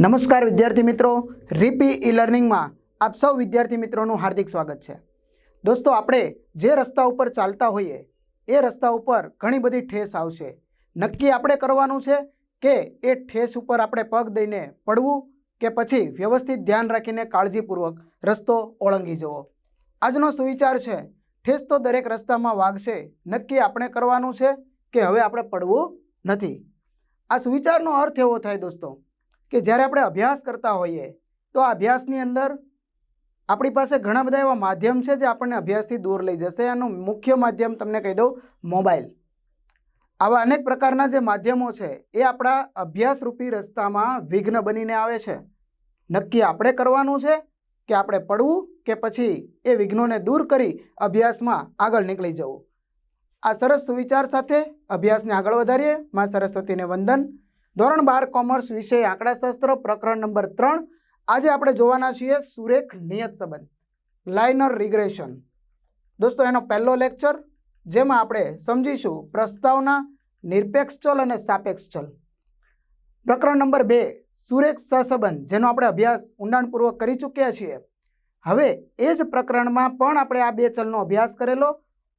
નમસ્કાર વિદ્યાર્થી મિત્રો, રીપી ઈ લર્નિંગમાં આપ સૌ વિદ્યાર્થી મિત્રોનું હાર્દિક સ્વાગત છે. દોસ્તો, આપણે જે રસ્તા ઉપર ચાલતા હોઈએ, એ રસ્તા ઉપર ઘણી બધી ઠેસ આવશે. નક્કી આપણે કરવાનું છે કે એ ઠેસ ઉપર આપણે પગ દઈને પડવું કે પછી વ્યવસ્થિત ધ્યાન રાખીને કાળજીપૂર્વક રસ્તો ઓળંગી જવો. આજનો સુવિચાર છે, ઠેસ તો દરેક રસ્તામાં વાગશે, નક્કી આપણે કરવાનું છે કે હવે આપણે પડવું નથી. આ સુવિચારનો અર્થ એવો થાય દોસ્તો કે જ્યારે આપણે અભ્યાસ કરતા હોઈએ, તો આ અભ્યાસની અંદર આપણી પાસે ઘણા બધા એવા માધ્યમ છે જે આપણને અભ્યાસથી દૂર લઈ જશે. એનું મુખ્ય માધ્યમ તમને કહી દઉં, મોબાઈલ. આવા અનેક પ્રકારના જે માધ્યમો છે, એ આપણા અભ્યાસરૂપી રસ્તામાં વિઘ્ન બનીને આવે છે. નક્કી આપણે કરવાનું છે કે આપણે પડવું કે પછી એ વિઘ્નોને દૂર કરી અભ્યાસમાં આગળ નીકળી જવું. આ સરસ સુવિચાર સાથે અભ્યાસને આગળ વધારીએ. માં સરસ્વતીને વંદન. ધોરણ બાર કોમર્સ વિષય આંકડાશાસ્ત્ર પ્રકરણ નંબર ત્રણ. આજે આપણે જોવાના છીએ સુરેખ નિયત સંબંધ, લાઇનર રિગ્રેશન. દોસ્તો, એનો પહેલો લેક્ચર, જેમાં આપણે સમજીશું પ્રસ્તાવના નિરપેક્ષ ચલ અને સાપેક્ષ ચલ પ્રકરણ નંબર બે, સુરેખ સહસંબંધ, જેનો આપણે અભ્યાસ ઊંડાણપૂર્વક કરી ચૂક્યા છીએ. હવે એ જ પ્રકરણમાં પણ આપણે આ બે ચલનો અભ્યાસ કરેલો.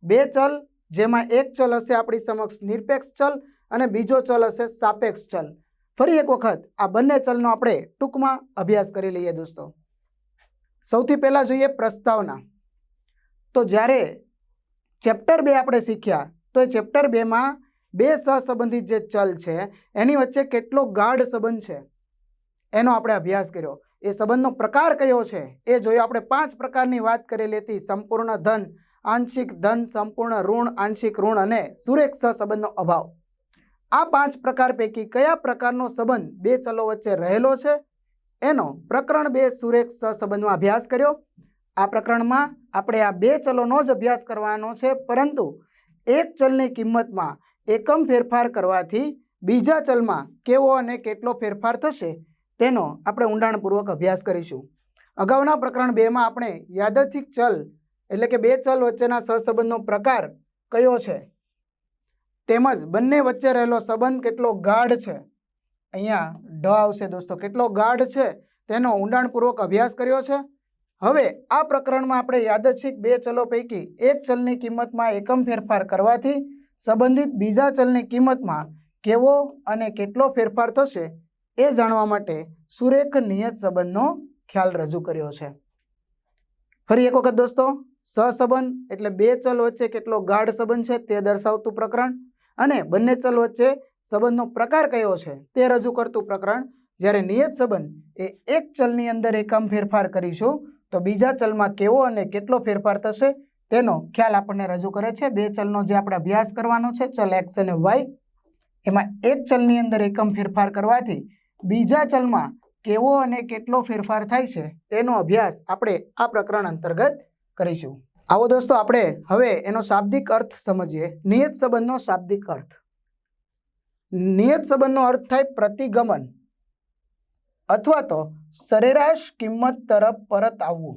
બે ચલ, જેમાં એક ચલ હશે આપણી સમક્ષ નિરપેક્ષ ચલ અને બીજો ચલ હશે સાપેક્ષ ચલ. ફરી એક વખત આ બંને ચલનો આપણે ટૂંકમાં અભ્યાસ કરી લઈએ દોસ્તો. સૌથી પહેલાં જોઈએ પ્રસ્તાવના. તો જ્યારે ચેપ્ટર બે આપણે શીખ્યા, તો એ ચેપ્ટર બેમાં બે સહસંબંધિત જે ચલ છે, એની વચ્ચે કેટલો ગાઢ સંબંધ છે, એનો આપણે અભ્યાસ કર્યો. એ સંબંધનો પ્રકાર કયો છે, એ જોયો આપણે પાંચ પ્રકારની વાત કરેલી હતી, સંપૂર્ણ ધન, આંશિક ધન, સંપૂર્ણ ઋણ, આંશિક ઋણ અને સુરેખ સહસંબંધનો અભાવ. આ પાંચ પ્રકાર પૈકી કયા પ્રકારનો સંબંધ બે ચલો વચ્ચે રહેલો છે? એનો પ્રકરણ બે સુરેખ સહસંબંધમાં અભ્યાસ કર્યો. આ પ્રકરણમાં આપણે આ બે ચલોનો જ અભ્યાસ કરવાનો છે, પરંતુ એક ચલની કિંમતમાં એકમ ફેરફાર કરવાથી બીજા ચલમાં કેવો અને કેટલો ફેરફાર થશે તેનો આપણે ઊંડાણપૂર્વક અભ્યાસ કરીશું. અગાઉના પ્રકરણ બેમાં આપણે યાદચ્છિક ચલ એટલે કે બે ચલ વચ્ચેના સહસંબંધનો પ્રકાર કયો છે? તેમજ બંને વચ્ચે રહેલો સંબંધ કેટલો ગાઢ છે. અહીંયા ઢ આવશે દોસ્તો. કેટલો ગાઢ છે. તેનો ઊંડાણપૂર્વક અભ્યાસ કર્યો છે. હવે આ પ્રકરણમાં આપણે યાદચ્છિક બે ચલો પૈકી એક ચલની કિંમતમાં એકમ ફેરફાર કરવાથી સંબંધિત બીજા ચલની કિંમતમાં કેવો અને કેટલો ફેરફાર થશે એ જાણવા માટે સુરેખ નિયત સંબંધનો ખ્યાલ રજૂ કર્યો છે. ફરી એક વખત દોસ્તો, સહસંબંધ એટલે બે ચલ વચ્ચે કેટલો ગાઢ સંબંધ છે તે દર્શાવતું પ્રકરણ. અને બંને ચલ વચ્ચે સંબંધનો પ્રકાર કયો છે તે રજૂ કરતું પ્રકરણ. જ્યારે નિયત સંબંધ એ એક ચલની અંદર એકમ ફેરફાર કરીશું, તો બીજા ચલમાં કેવો અને કેટલો ફેરફાર થશે તેનો ખ્યાલ આપણને રજૂ કરે છે. બે ચલનો જે આપણે અભ્યાસ કરવાનો છે, ચલ એક્સ અને વાય, એમાં એક ચલની અંદર એકમ ફેરફાર કરવાથી બીજા ચલમાં કેવો અને કેટલો ફેરફાર થાય છે તેનો અભ્યાસ આપણે આ પ્રકરણ અંતર્ગત કરીશું. આવો દોસ્તો, આપણે હવે એનો શાબ્દિક અર્થ સમજીએ. નિયત સંબંધનો શાબ્દિક અર્થ. નિયત સંબંધનો અર્થ થાય પ્રતિગમન અથવા તો સરેરાશ કિંમત તરફ પરત આવવું.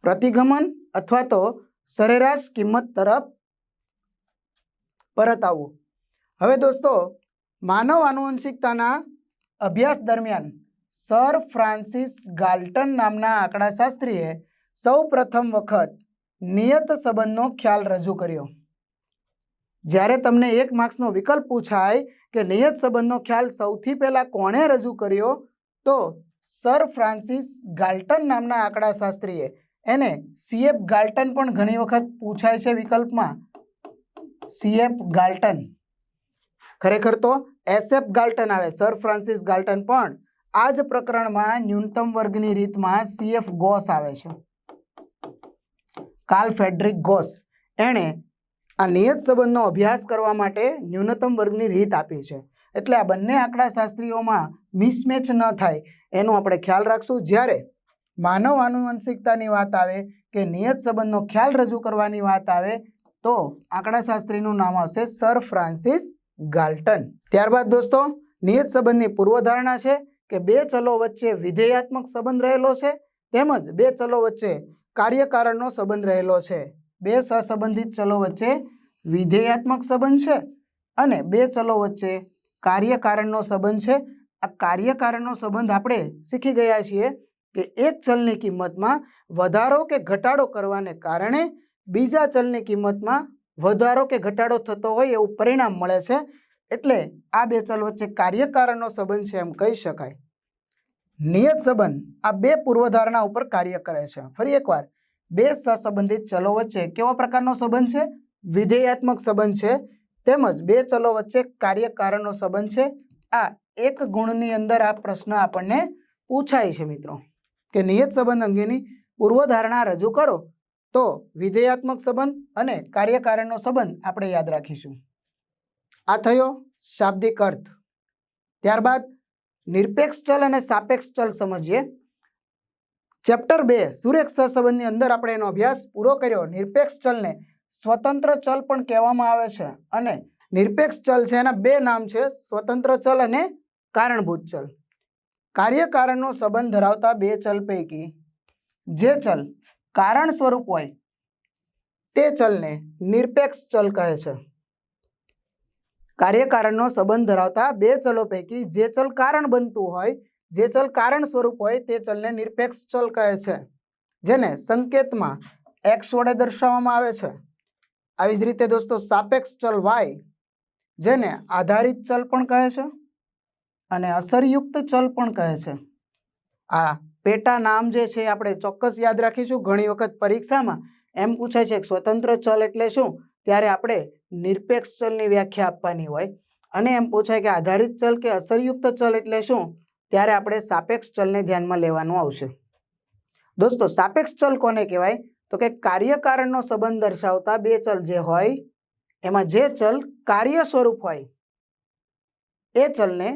પ્રતિગમન અથવા તો સરેરાશ કિંમત તરફ પરત આવવું. હવે દોસ્તો, માનવ આનુવંશિકતાના અભ્યાસ દરમિયાન સર ફ્રાન્સિસ ગાલ્ટન નામના આંકડાશાસ્ત્રીએ સૌ પ્રથમ વખત નિયત સંબંધનો ખ્યાલ રજૂ કર્યો. જ્યારે તમને એક માર્ક્સનો વિકલ્પ પૂછાય કે નિયત સંબંધનો ખ્યાલ સૌથી પહેલાં કોણે રજૂ કર્યો, તો સર ફ્રાન્સિસ ગાલ્ટન નામના આંકડાશાસ્ત્રીએ. એને સીએફ ગાલ્ટન પણ ઘણી વખત પૂછાય છે વિકલ્પમાં. CF Galton. ખરેખર તો એસએફ ગાલ્ટન આવે, સર ફ્રાન્સિસ ગાલ્ટન પણ આ જ પ્રકરણમાં ન્યૂનતમ વર્ગની રીતમાં સીએફ ગોસ આવે છે. કાર્લ ફેડરિક ગોસ એણે આ નિયત સંબંધનો અભ્યાસ કરવા માટે ન્યૂનતમ વર્ગની રીત આપી છે. એટલે આ બંને આંકડાશાસ્ત્રીઓમાં મિસમેચ ન થાય, એનો આપણે ખ્યાલ રાખશું. જ્યારે માનવ આનુવંશિકતાની વાત આવે કે નિયત સંબંધનો ખ્યાલ રજૂ કરવાની વાત આવે, તો આંકડાશાસ્ત્રીનું નામ આવશે સર ફ્રાન્સિસ ગાલ્ટન. ત્યારબાદ દોસ્તો, નિયત સંબંધની પૂર્વધારણા છે કે બે ચલો વચ્ચે વિધેયાત્મક સંબંધ રહેલો છે, તેમજ બે ચલો વચ્ચે કાર્યકારણનો સંબંધ રહેલો છે. બે સહસંબંધિત ચલો વચ્ચે વિધેયાત્મક સંબંધ છે અને બે ચલો વચ્ચે કાર્યકારણનો સંબંધ છે. આ કાર્યકારણનો સંબંધ આપણે શીખી ગયા છીએ કે એક ચલની કિંમતમાં વધારો કે ઘટાડો કરવાને કારણે બીજા ચલની કિંમતમાં વધારો કે ઘટાડો થતો હોય એવું પરિણામ મળે છે. એટલે આ બે ચલ વચ્ચે કાર્યકારણનો સંબંધ છે એમ કહી શકાય. નિયત સંબંધ આ બે પૂર્વધારણા ઉપર કાર્ય કરે છે. ફરી એકવાર, બે સહસંબંધિત ચલો વચ્ચે કેવા પ્રકારનો સંબંધ છે? વિધેયાત્મક સંબંધ છે, તેમજ બે ચલો વચ્ચે કાર્યકારણનો સંબંધ છે. આ એક ગુણની અંદર આ પ્રશ્ન આપણને પૂછાય છે મિત્રો. કે નિયત સંબંધ અંગેની પૂર્વધારણા રજૂ કરો, તો વિધેયાત્મક સંબંધ અને કાર્યકારણનો સંબંધ આપણે યાદ રાખીશું. આ થયો શાબ્દિક અર્થ. ત્યારબાદ નિરપેક્ષ ચલ અને સાપેક્ષ ચલ સમજીએ. ચેપ્ટર બે, સુરેખ સહસંબંધની અંદર આપણે એનો અભ્યાસ પૂરો કર્યો. નિરપેક્ષ ચલને સ્વતંત્ર ચલ પણ કહેવામાં આવે છે અને નિરપેક્ષ ચલ છે એના બે નામ છે, સ્વતંત્ર ચલ અને કારણભૂત ચલ. કાર્યકારણનો સંબંધ ધરાવતા બે ચલ પૈકી, જે ચલ કારણ સ્વરૂપ હોય, તે ચલને નિરપેક્ષ ચલ કહે છે. કાર્યકારણનો સંબંધ ધરાવતા બે ચલો પૈકી જે ચલ કારણ બનતું હોય, જે ચલ કારણ સ્વરૂપ હોય તે ચલને નિરપેક્ષ ચલ કહે છે. જેને સંકેતમાં એક્સ વડે દર્શાવવામાં આવે છે. આવી જ રીતે દોસ્તો સાપેક્ષ ચલ વાય જેને આધારિત ચલ પણ કહે છે અને અસરયુક્ત ચલ પણ કહે છે. આ પેટા નામ જે છે આપણે ચોક્કસ યાદ રાખીશું. ઘણી વખત પરીક્ષામાં એમ પૂછે છે સ્વતંત્ર ચલ એટલે શું? ત્યારે આપણે નિરપેક્ષ ચલની વ્યાખ્યા આપવાની હોય. અને એમ પૂછાય કે આધારિત ચલ કે અસરયુક્ત ચલ એટલે શું? ત્યારે આપણે સાપેક્ષ ચલને ધ્યાનમાં લેવાનું આવશે. દોસ્તો, સાપેક્ષ ચલ કોને કહેવાય? તો કે કાર્યકારણનો સંબંધ દર્શાવતા બે ચલ જે હોય, એમાં જે ચલ કાર્ય સ્વરૂપ હોય, એ ચલને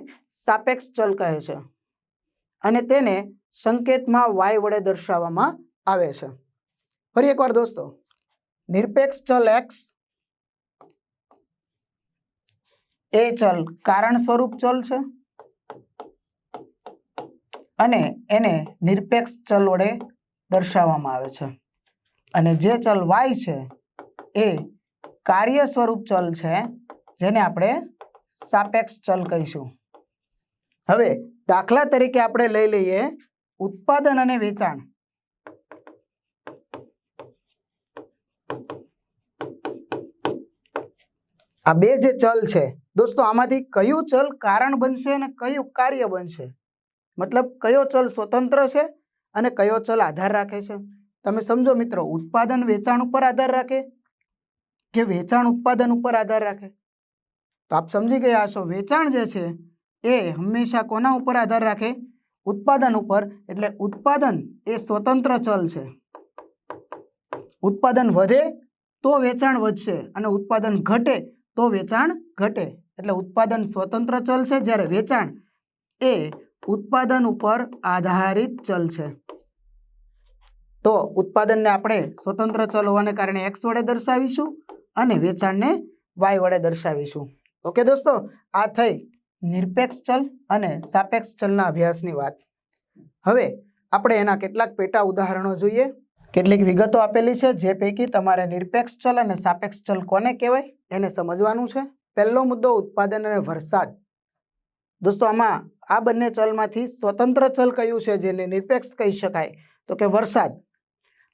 સાપેક્ષ ચલ કહે છે. અને તેને સંકેતમાં વાય વડે દર્શાવવામાં આવે છે. ફરી એકવાર દોસ્તો, નિરપેક્ષ ચલ એક્સ એ ચલ, કારણ સ્વરૂપ ચલ છે? અને એને નિરપેક્ષ ચલ વડે દર્શાવવામાં આવે છે. અને જે ચલ વાય છે, એ કાર્ય સ્વરૂપ ચલ છે, જેને આપણે સાપેક્ષ ચલ કહીશું. હવે, દાખલા તરીકે આપણે લઈ લઈએ ઉત્પાદન અને વેચાણ. આ બે જે ચલ છે દોસ્તો, આમાંથી કયું ચલ કારણ બનશે અને કયું કાર્ય બનશે? મતલબ કયો ચલ સ્વતંત્ર છે અને કયો ચલ આધાર રાખે છે? તમે સમજો મિત્રો, ઉત્પાદન વેચાણ ઉપર આધાર રાખે કે વેચાણ ઉત્પાદન ઉપર આધાર રાખે? તો આપ સમજી ગયા હશો, વેચાણ જે છે એ હંમેશા કોના ઉપર આધાર રાખે? ઉત્પાદન ઉપર, એટલે ઉત્પાદન એ સ્વતંત્ર ચલ છે. ઉત્પાદન વધે તો વેચાણ વધશે અને ઉત્પાદન ઘટે તો વેચાણ ઘટે. એટલે ઉત્પાદન સ્વતંત્ર ચલ છે જ્યારે વેચાણ એ ઉત્પાદન ઉપર આધારિત ચલ છે. તો ઉત્પાદનને આપણે સ્વતંત્ર ચલ હોવાને કારણે એક્સ વડે દર્શાવીશું અને વેચાણને વાય વડે દર્શાવીશું. ઓકે દોસ્તો, આ થઈ નિરપેક્ષ ચલ અને સાપેક્ષ ચલના અભ્યાસની વાત. હવે આપણે એના કેટલાક પેટા ઉદાહરણો જોઈએ. કેટલીક વિગતો આપેલી છે જે પૈકી તમારે નિરપેક્ષ ચલ અને સાપેક્ષ ચલ કોને કહેવાય એને સમજવાનું છે. પહેલો મુદ્દો ઉત્પાદન અને વરસાદ. દોસ્તો, આમાં આ બંને ચલમાંથી સ્વતંત્ર ચલ કયું છે જેને નિરપેક્ષ કહી શકાય? તો કે વરસાદ.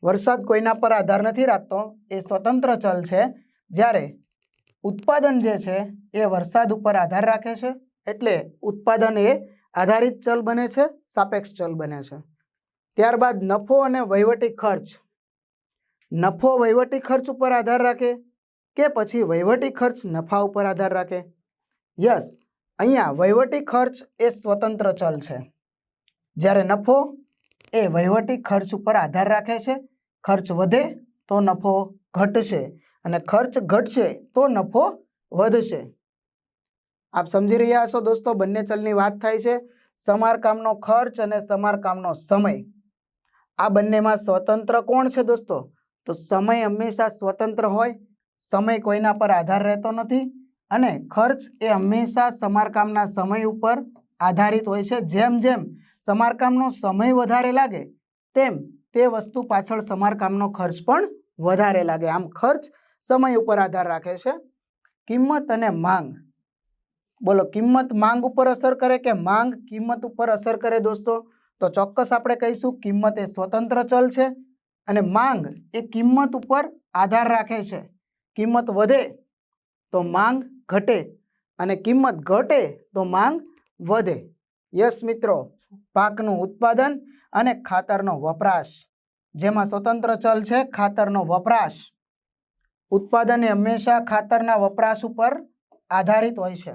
વરસાદ કોઈના પર આધાર નથી રાખતો, એ સ્વતંત્ર ચલ છે. જ્યારે ઉત્પાદન જે છે, એ વરસાદ ઉપર આધાર રાખે છે. એટલે ઉત્પાદન એ આધારિત ચલ બને છે, સાપેક્ષ ચલ બને છે. ત્યારબાદ નફો અને વહીવટી ખર્ચ. નફો વહીવટી ખર્ચ ઉપર આધાર રાખે. કે પછી વહીવટી ખર્ચ નફા ઉપર આધાર રાખે? યસ, અહીંયા વહીવટી ખર્ચ એ સ્વતંત્ર ચલ છે. જ્યારે નફો એ વહીવટી ખર્ચ ઉપર આધાર રાખે છે, ખર્ચ વધે તો નફો ઘટશે અને ખર્ચ ઘટશે તો નફો વધશે. આપ સમજી રહ્યા છો દોસ્તો, બંને ચલની વાત થાય છે, સમારકામનો ખર્ચ અને સમારકામનો સમય. આ બંનેમાં સ્વતંત્ર કોણ છે દોસ્તો? તો સમય હંમેશા સ્વતંત્ર હોય સમય કોઈના પર આધાર રહેતો નથી અને ખર્ચ એ હંમેશા સમારકામના સમય ઉપર આધારિત હોય છે. જેમ જેમ સમારકામનો સમય વધારે લાગે, તેમ તે વસ્તુ પાછળ સમારકામનો ખર્ચ પણ વધારે લાગે. આમ ખર્ચ સમય ઉપર આધાર રાખે છે. કિંમત અને માંગ. બોલો, કિંમત માંગ ઉપર અસર કરે કે માંગ કિંમત ઉપર અસર કરે દોસ્તો? તો ચોક્કસ આપણે કહીશું કિંમત એ સ્વતંત્ર ચલ છે અને માંગ એ કિંમત ઉપર આધાર રાખે છે. કિંમત વધે તો માંગ ઘટે અને કિંમત ઘટે તો માંગ વધે. યસ મિત્રો, પાકનું ઉત્પાદન અને ખાતરનો વપરાશ. જેમાં સ્વતંત્ર ચલ છે, ખાતરનો વપરાશ. ઉત્પાદન એ હંમેશા ખાતરના વપરાશ ઉપર આધારિત હોય છે.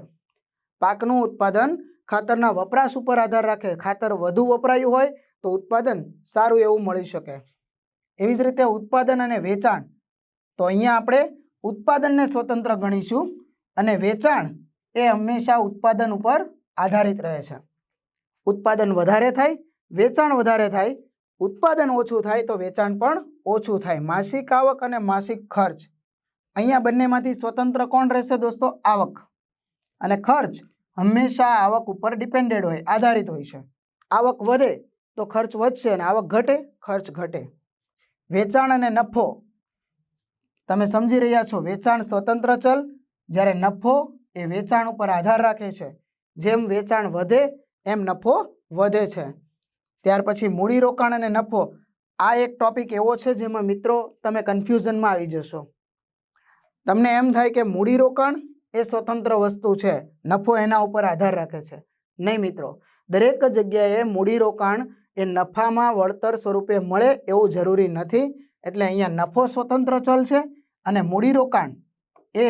પાકનું ઉત્પાદન ખાતરના વપરાશ ઉપર આધાર રાખે. ખાતર વધુ વપરાયું હોય તો ઉત્પાદન સારું એવું મળી શકે. એવી જ રીતે ઉત્પાદન અને વેચાણ. તો અહીંયા આપણે ઉત્પાદનને સ્વતંત્ર ગણીશું અને વેચાણ એ હંમેશા ઉત્પાદન ઉપર આધારિત રહે છે. ઉત્પાદન વધારે થાય, વેચાણ વધારે થાય, ઉત્પાદન ઓછું થાય તો વેચાણ પણ ઓછું થાય. માસિક આવક અને માસિક ખર્ચ. અહીંયા બંનેમાંથી સ્વતંત્ર કોણ રહેશે દોસ્તો? આવક. અને ખર્ચ હંમેશા આવક ઉપર ડિપેન્ડેડ હોય, આધારિત હોય છે. આવક વધે તો ખર્ચ વધશે અને આવક ઘટે, ખર્ચ ઘટે. વેચાણ અને નફો તમે સમજી રહ્યા છો, વેચાણ સ્વતંત્ર ચલ, જ્યારે નફો એ વેચાણ ઉપર આધાર રાખે છે. જેમ વેચાણ વધે, એમ નફો વધે છે. ત્યાર પછી મૂડીરોકાણ અને નફો. આ એક ટોપિક એવો છે જેમાં મિત્રો તમે કન્ફ્યુઝનમાં આવી જશો. તમને એમ થાય કે મૂડીરોકાણ એ સ્વતંત્ર વસ્તુ છે. નફો એના ઉપર આધાર રાખે છે. નહીં મિત્રો. દરેક જગ્યાએ મૂડીરોકાણ એ નફામાં વળતર સ્વરૂપે મળે એવું જરૂરી નથી. એટલે અહીંયા નફો સ્વતંત્ર ચલ છે અને મૂડીરોકાણ એ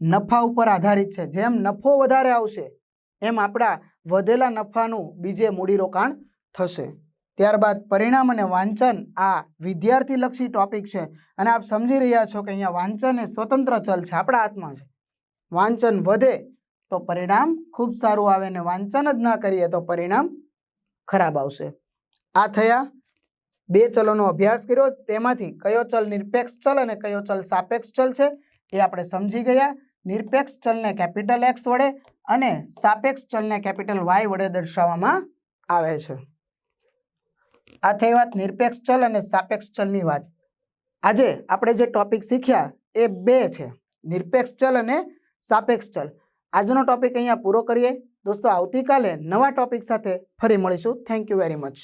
નફા ઉપર આધારિત છે. જેમ નફો વધારે આવશે, એમ આપણા વધેલા નફાનું બીજે મૂડીરોકાણ થશે. ત્યારબાદ પરિણામ અને વાંચન આ વિદ્યાર્થીલક્ષી ટોપિક છે. અને આપ સમજી રહ્યા છો કે અહીંયા વાંચન એ સ્વતંત્ર ચલ છે, આપણા હાથમાં છે. વાંચન વધે તો પરિણામ ખૂબ સારું આવે ને વાંચન જ ના કરીએ તો પરિણામ ખરાબ આવશે. આ થયા બે ચલોનો અભ્યાસ કર્યો. તેમાંથી કયો ચલ નિરપેક્ષ ચલ અને કયો ચલ સાપેક્ષ ચલ છે એ આપણે સમજી ગયા. નિરપેક્ષ ચલને કેપિટલ એક્સ વડે અને સાપેક્ષ ચલને કેપિટલ વાય વડે દર્શાવવામાં આવે છે. આ થઈ વાત નિરપેક્ષ ચલ અને સાપેક્ષ ચલની વાત. આજે આપણે જે ટોપિક શીખ્યા એ બે છે. નિરપેક્ષ ચલ અને સાપેક્ષ ચલ. આજનો ટોપિક અહીંયા પૂરો કરીએ. દોસ્તો, આવતીકાલે નવા ટોપિક સાથે ફરી મળીશું. Thank you very much